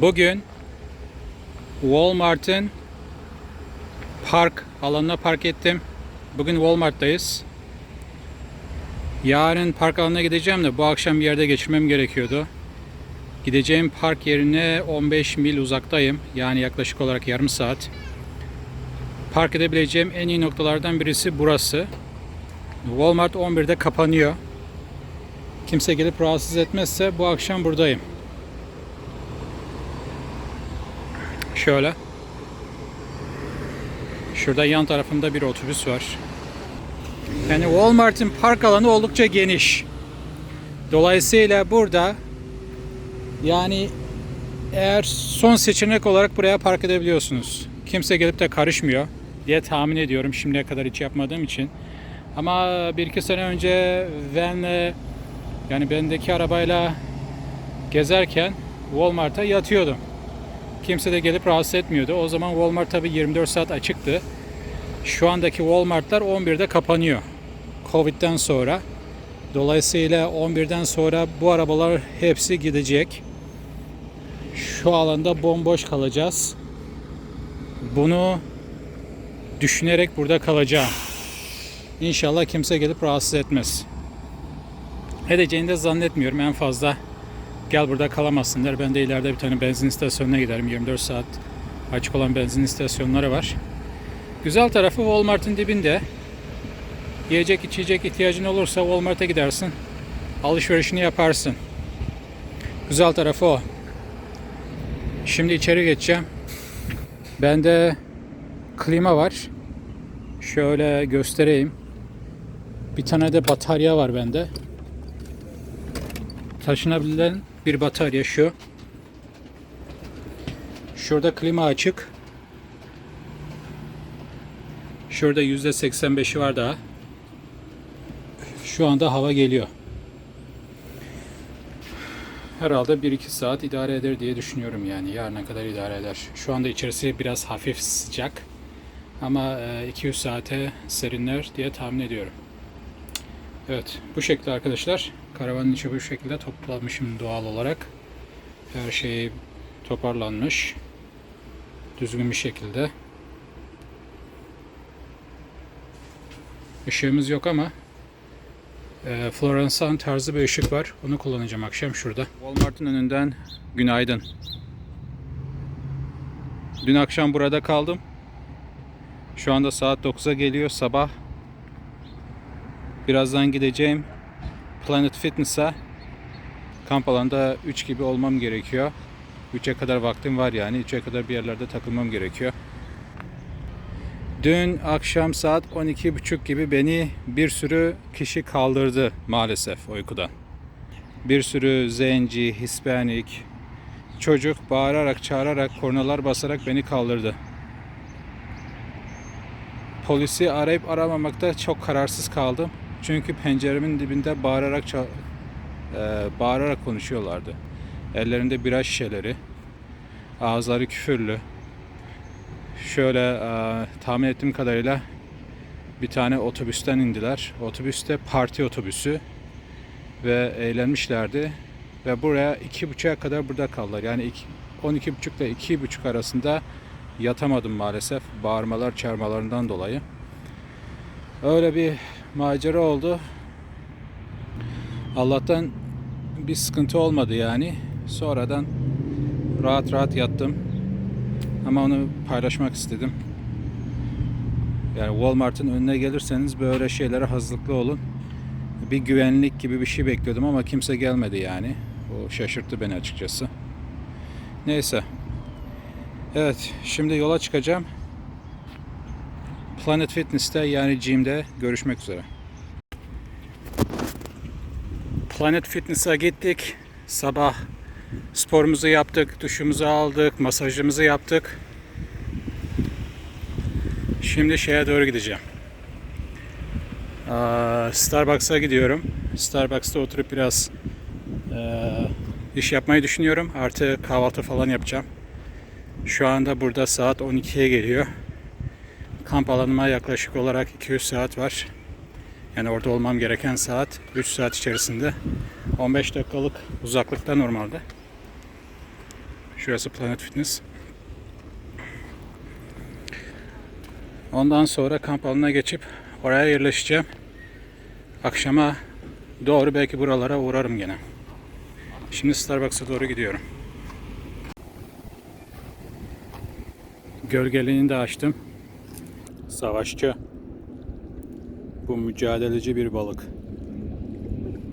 Bugün Walmart'ın park alanına park ettim. Bugün Walmart'tayız. Yarın park alanına gideceğim de bu akşam bir yerde geçirmem gerekiyordu. Gideceğim park yerine 15 mil uzaktayım. Yani yaklaşık olarak yarım saat. Park edebileceğim en iyi noktalardan birisi burası. Walmart 11'de kapanıyor. Kimse gelip rahatsız etmezse bu akşam buradayım. Şöyle. Şurada yan tarafımda bir otobüs var. Yani Walmart'ın park alanı oldukça geniş. Dolayısıyla burada yani eğer son seçenek olarak buraya park edebiliyorsunuz. Kimse gelip de karışmıyor diye tahmin ediyorum şimdiye kadar hiç yapmadığım için. Ama bir iki sene önce vanle yani bendeki arabayla gezerken Walmart'a yatıyordum. Kimse de gelip rahatsız etmiyordu. O zaman Walmart tabi 24 saat açıktı. Şu andaki Walmart'lar 11'de kapanıyor. Covid'den sonra. Dolayısıyla 11'den sonra bu arabalar hepsi gidecek. Şu alanda bomboş kalacağız. Bunu düşünerek burada kalacağım. İnşallah kimse gelip rahatsız etmez. Edeceğini de zannetmiyorum. En fazla gel burada kalamazsın der. Ben de ileride bir tane benzin istasyonuna giderim. 24 saat açık olan benzin istasyonları var. Güzel tarafı Walmart'ın dibinde. Yiyecek içecek ihtiyacın olursa Walmart'a gidersin. Alışverişini yaparsın. Güzel tarafı o. Şimdi içeri geçeceğim. Bende klima var. Şöyle göstereyim. Bir tane de batarya var bende. Taşınabilen bir batarya şu. Şurada klima açık. Şurada %85'i var daha. Şu anda hava geliyor. Herhalde 1-2 saat idare eder diye düşünüyorum yani. Yarına kadar idare eder. Şu anda içerisi biraz hafif sıcak. Ama 200 saate serinler diye tahmin ediyorum. Evet bu şekilde arkadaşlar. Karavanın içi bu şekilde toplamışım doğal olarak. Her şey toparlanmış. Düzgün bir şekilde. Işığımız yok ama e, tarzı bir ışık var. Onu kullanacağım akşam şurada. Walmart'ın önünden günaydın. Dün akşam burada kaldım. Şu anda saat 9'a geliyor sabah. Birazdan gideceğim Planet Fitness'a. Kamp alanında 3 gibi olmam gerekiyor. 3'e kadar vaktim var yani. 3'e kadar bir yerlerde takılmam gerekiyor. Dün akşam saat 12.30 gibi beni bir sürü kişi kaldırdı maalesef uykudan. Bir sürü zenci, hispanik, çocuk bağırarak, çağırarak, kornalar basarak beni kaldırdı. Polisi arayıp aramamakta çok kararsız kaldım. Çünkü penceremin dibinde bağırarak ça- e, bağırarak konuşuyorlardı. Ellerinde bira şişeleri, ağızları küfürlü. Şöyle e, tahmin ettiğim kadarıyla bir tane otobüsten indiler. Otobüste parti otobüsü ve eğlenmişlerdi. Ve buraya iki buçuğa kadar burada kaldılar. Yani iki, 12 buçuk ile iki buçuk arasında yatamadım maalesef. Bağırmalar, çağırmalarından dolayı. Öyle bir macera oldu. Allah'tan bir sıkıntı olmadı yani. Sonradan rahat rahat yattım. Ama onu paylaşmak istedim. Yani Walmart'ın önüne gelirseniz böyle şeylere hazırlıklı olun. Bir güvenlik gibi bir şey bekliyordum ama kimse gelmedi yani. O şaşırttı beni açıkçası. Neyse. Evet, şimdi yola çıkacağım. Planet Fitness'te yani gym'de görüşmek üzere. Planet Fitness'a gittik. Sabah sporumuzu yaptık, duşumuzu aldık, masajımızı yaptık. Şimdi şeye doğru gideceğim. Starbucks'a gidiyorum. Starbucks'ta oturup biraz eee, iş yapmayı düşünüyorum. Artı kahvaltı falan yapacağım. Şu anda burada saat 12'ye geliyor. Kamp alanıma yaklaşık olarak 200 saat var. Yani orada olmam gereken saat 3 saat içerisinde. 15 dakikalık uzaklıkta normalde. Şurası Planet Fitness. Ondan sonra kamp alanına geçip oraya yerleşeceğim. Akşama doğru belki buralara uğrarım gene. Şimdi Starbucks'a doğru gidiyorum. Gölgeliğini de açtım. Savaşçı. Bu mücadeleci bir balık.